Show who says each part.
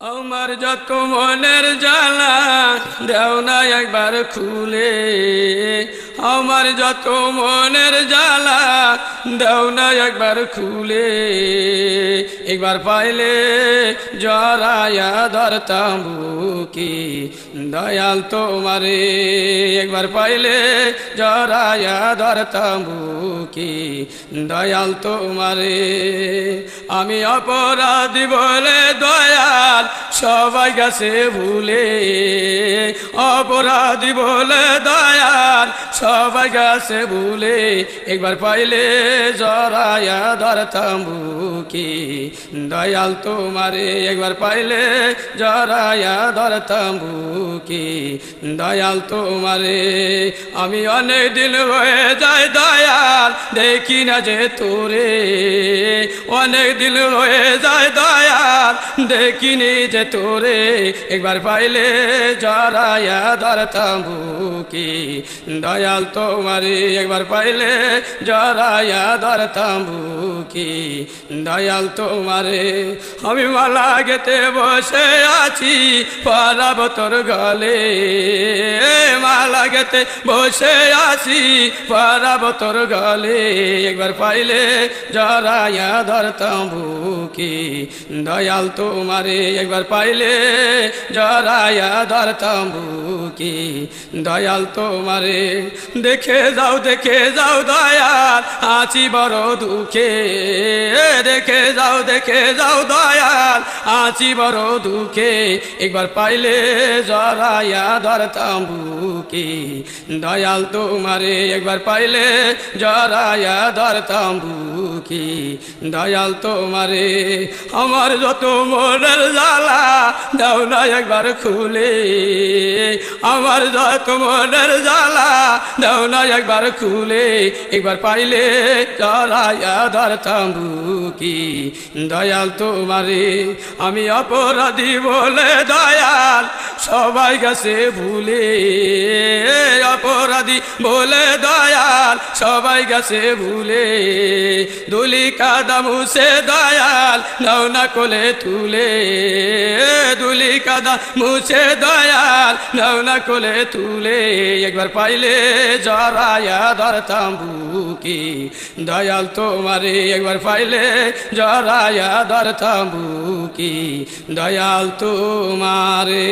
Speaker 1: আমার যত মনের জ্বালা দেও না একবার খুলে। আমার যত মনের জ্বালা দেও না একবার খুলে, একবার পাইলে জরায়া ধরতাম বুকি দয়াল তোমারে, একবার পাইলে জরায়া ধরতাম বুকি দয়াল তোমারে, আমি অপরাধী বলে দয়াল সবাই গেছে ভুলে। অপরাধী বলে দয়াল সবাই গেছে ভুলে একবার পাইলে জরায়া ধরতাম বুকি দয়াল তোমারে, একবার পাইলে জরায়া ধরতাম বুকি দয়াল তোমারে, আমি অনেক দিন হয়ে যাই দয়াল, দেখি না যে তোরে। অনেক দিন হয়ে যায় দয়াল দেখিনি যে তোরে, একবার পাইলে জরায়া ধরতাম বুকি দয়াল তোমারে একবার পাইলে জরায়া ধরতাম বুকি দয়াল তোমারে, আমি মালা গেতে বসে আছি, পারাব তোর গলে। মালা গেতে বসে আছি, পারাব তোর গলে। একবার পাইলে জরায়া ধরতাম বুকি দয়াল তোমারে একবার পাইলে জরায়া ধরতাম বুকি দয়াল তোমারে, দেখে যাও দেখে যাও দয়াল, আছি বড় দুঃখে। দেখে যাও দেখে যাও দয়াল আছি বড় দুঃখে একবার পাইলে জরায়া ধরতাম বুকি। দয়াল তোমারে একবার পাইলে জরায়া ধরতাম বুকি। দয়াল তোমারে আমার যত মনের জ্বালা দাও না একবার খুলে। আমার যত মনের জ্বালা দাও না একবার খুলে। একবার পাইলে জরায়া ধরতাম বুকি। দয়াল তোমারে আমি অপরাধী বলে দয়াল, সবাই গেছে ভুলে। অপরাধী বলে দয়াল, সবাই গেছে ভুলে। দুলি কাদা মুছে দয়াল নাও না কোলে তুলে। দুলি কাদা মুছে দয়াল নাও না কোলে তুলে। একবার পাইলে জরায়া ধরতাম বুকি দয়াল তোমারে, একবার পাইলে জরায়া ধরতাম বুকি দয়াল তোমারে।